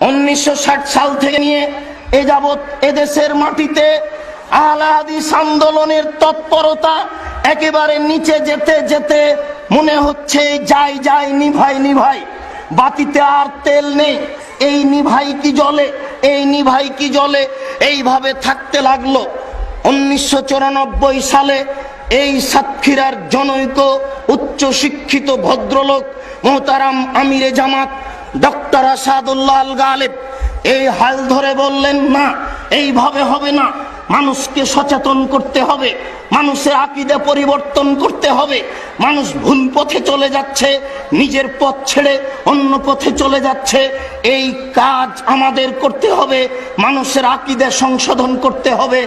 উনিশশো ষাট সাল থেকে নিয়ে এ যাবৎ এদেশের মাটিতে আহলে হাদিস আন্দোলনের তৎপরতা একেবারে নিচে যেতে যেতে মনে হচ্ছে, যাই যাই, নিভাই নিভাই। বাতিতে আর তেল নেই। এই নিভাই কি জলে? এই নিভাই কি জলে? এইভাবে থাকতে লাগল। উনিশশো চুরানব্বই সালে এই সাতক্ষীরার জনৈক উচ্চ শিক্ষিত ভদ্রলোক মোহতারাম আমিরে জামাত ডক্টর আসাদুল্লাহ আল গালেব, এই হাল ধরে বললেন, না, এইভাবে হবে না। মানুষকে সচেতন করতে হবে। মানুষের আকিদে পরিবর্তন করতে হবে। মানুষ ভুল পথে চলে যাচ্ছে, নিজের পথ ছেড়ে অন্য পথে চলে যাচ্ছে। এই কাজ আমাদের করতে হবে, মানুষের আকিদে সংশোধন করতে হবে,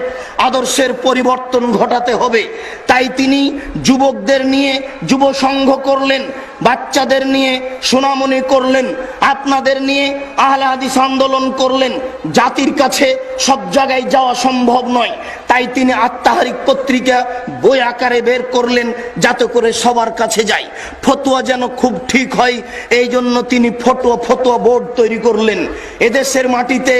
আদর্শের পরিবর্তন ঘটাতে হবে। তাই তিনি যুবকদের নিয়ে যুব সংঘ করলেন, বাচ্চাদের নিয়ে সুনামনি করলেন, আপনাদের নিয়ে আহলে হাদিস আন্দোলন করলেন। জাতির কাছে সব জায়গায় যাওয়া সম্ভব নয়। তাই তিনি আত্মাহারিক পত্রিকা বই আকারে বের করলেন যাতে করে সবার কাছে যায়। ফতোয়া যেন খুব ঠিক হয় এই জন্য তিনি ফটোয়া ফতোয়া বোর্ড তৈরি করলেন। এদেশের মাটিতে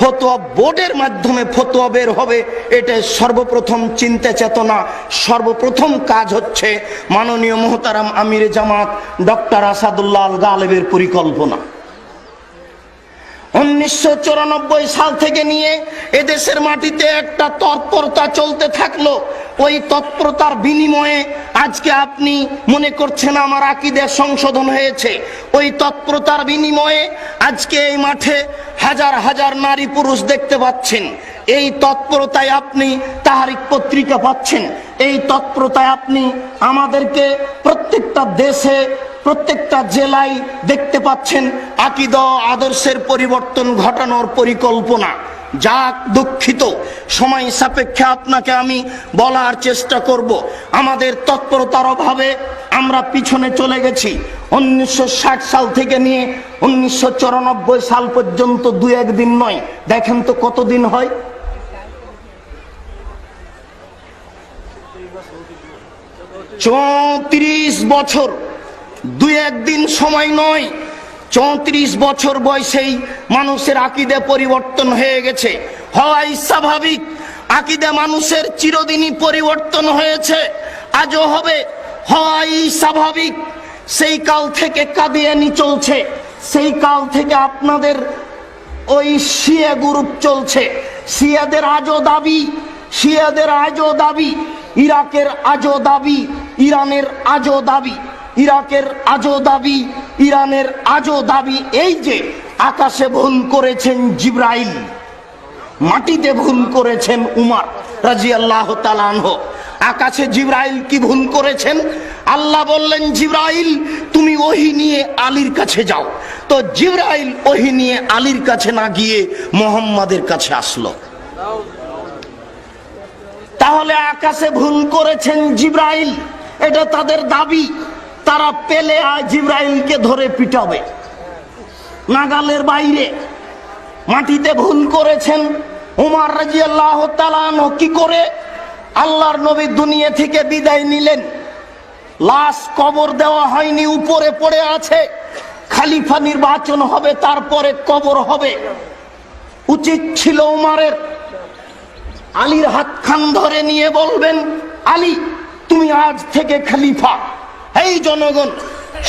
ফতোয়া বোর্ডের মাধ্যমে ফতোয়া বের হবে এটা সর্বপ্রথম চিন্তা চেতনা, সর্বপ্রথম কাজ হচ্ছে মাননীয় মোহতারাম আমিরে জামাত ডক্টর আসাদুল্লাহ আল গালেবের পরিকল্পনা। উনিশশো চুরানব্বই সাল থেকে নিয়ে এদেশের মাটিতে একটা তৎপরতা চলতে থাকল। ওই তৎপরতার বিনিময়ে আজকে আপনি মনে করছেন আমার আকিদের সংশোধন হয়েছে। ওই তৎপরতার বিনিময়ে আজকে এই মাঠে হাজার হাজার নারী পুরুষ দেখতে পাচ্ছেন। এই তৎপরতায় আপনি তাহারিক পত্রিকা পাচ্ছেন। এই তৎপরতায় আপনি আমাদেরকে প্রত্যেকটা দেশে প্রত্যেকটা জেলায় দেখতে পাচ্ছেন আকিদ আদর্শের পরিবর্তন ঘটানোর পরিকল্পনা। যা দুঃখিত, সময় সাপেক্ষে আপনাকে আমি বলার চেষ্টা করব। আমাদের তৎপরতার অভাবে আমরা পিছনে চলে গেছি। উনিশশো ষাট সাল থেকে নিয়ে উনিশশো চুরানব্বই সাল পর্যন্ত দু একদিন নয়। দেখেন তো কতদিন হয়। চৌত্রিশ বছর। দুই একদিন সময় নয়, চৌত্রিশ বছর বয়সেই মানুষের আকিদে পরিবর্তন হয়ে গেছে। হওয়াই স্বাভাবিক, আকিদে মানুষের চিরদিনই পরিবর্তন হয়েছে। আজও হবে, হওয়াই স্বাভাবিক। সেই কাল থেকে কাদিয়ানি চলছে। সেই কাল থেকে আপনাদের ওই শিয়া গ্রুপ চলছে। শিয়াদের আজও দাবি, শিয়াদের আজও দাবি, ইরাকের আজও দাবি, ইরানের আজও দাবি। ইরাকের আজও দাবি, ইরানের আজও দাবি এই যে আকাশে ভুল করেছেন জিব্রাইল, মাটিতে ভুল করেছেন উমার রাজি আল্লাহ তালানহ আকাশে জিব্রাইল কি ভুল করেছেন? আল্লাহ বললেন, জিব্রাইল, তুমি ওহি নিয়ে আলীর কাছে যাও। তো জিব্রাইল ওহি নিয়ে আলীর কাছে না গিয়ে মোহাম্মদের কাছে আসলো। তাহলে আকাশে ভুল করেছেন জিব্রাইল, এটা তাদের দাবি। তারা পেলে জিব্রাইলকে ধরে পিটাবে। নাগালের বাইরে মাটিতে ভুল করেছেন উমার রাজি আল্লাহ কি করে? আল্লাহর নবী দুনিয়া থেকে বিদায় নিলেন। লাশ কবর দেওয়া হয়নি, উপরে পড়ে আছে। খালিফা নির্বাচন হবে, তারপরে কবর হবে। উচিত ছিল উমারের আলীর হাত খান ধরে নিয়ে বলবেন, আলী, তুমি আজ থেকে খালিফা। এই জনগণ,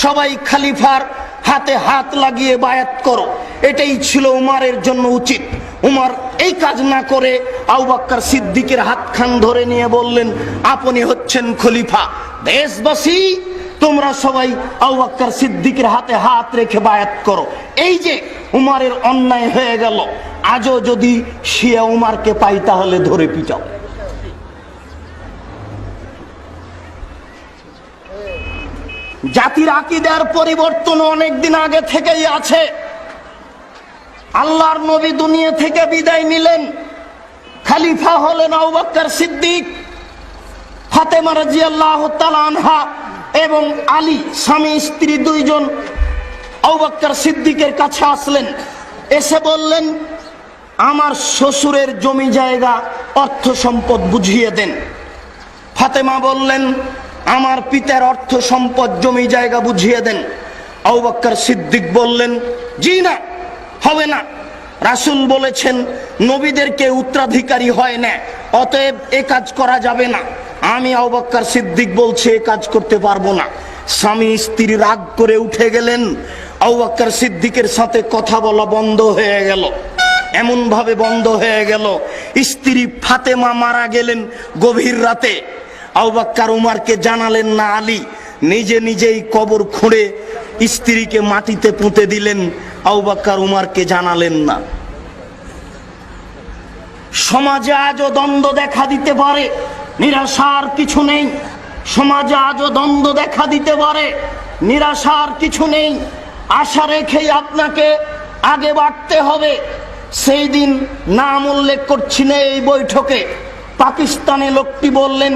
সবাই খালিফার হাতে হাত লাগিয়ে বায়াত করো। এটাই ছিল উমারের জন্য উচিত। উমার এই কাজ না করে আউবাক্কার সিদ্দিকের হাত খান ধরে নিয়ে বললেন, আপনি হচ্ছেন খলিফা, দেশবাসী, তোমরা সবাই আউবাক্কার সিদ্দিকের হাতে হাত রেখে বায়াত করো। এই যে উমারের অন্যায় হয়ে গেল, আজও যদি শিয়া উমারকে পাই তাহলে ধরে পিটাও। জাতির আকিদার পরিবর্তন অনেক দিন আগে থেকেই আছে। আল্লাহর নবী দুনিয়া থেকে বিদায় নিলেন। খালিফা হলেন আউবাক্কার সিদ্দিক, ফাতেমা রাজি আল্লাহ আনহা এবং আলী, স্বামী, স্ত্রী দুইজন আউবাক্কার সিদ্দিকের কাছে আসলেন। এসে বললেন, আমার শ্বশুরের জমি জায়গা, অর্থ সম্পদ বুঝিয়ে দেন। ফাতেমা বললেন আমার পিতার অর্থ সম্পদ জমি জায়গা বুঝিয়ে দেন। আউবাক্কার সিদ্দিক বললেন, জি না, হবে না। রাসুল বলেছেন, নবীদেরকে উত্তরাধিকারী হয় না, অতএব এ কাজ করা যাবে না। আমি আবাক্কার সিদ্দিক বলছি, এ কাজ করতে পারব না। স্বামী স্ত্রী রাগ করে উঠে গেলেন। আবাক্কার সিদ্দিকের সাথে কথা বলা বন্ধ হয়ে গেল। এমন ভাবে বন্ধ হয়ে গেল। স্ত্রী ফাতেমা মারা গেলেন গভীর রাতে। আবাক্কার উমারকে জানালেন, না আলী, নিজে নিজেই কবর খুঁড়ে স্ত্রীকে মাটিতে পুঁতে দিলেন। আবাক্কার উমারকে জানালেন, না। সমাজে আজও দ্বন্দ্ব দেখা দিতে পারে, নিরাশার কিছু নেই। সমাজে আজও দ্বন্দ্ব দেখা দিতে পারে, নিরাশার কিছু নেই। আশা রেখেই আপনাকে আগে বাড়তে হবে। সেই দিন নাম উল্লেখ করছি না এই বৈঠকে। পাকিস্তানে লোকটি বললেন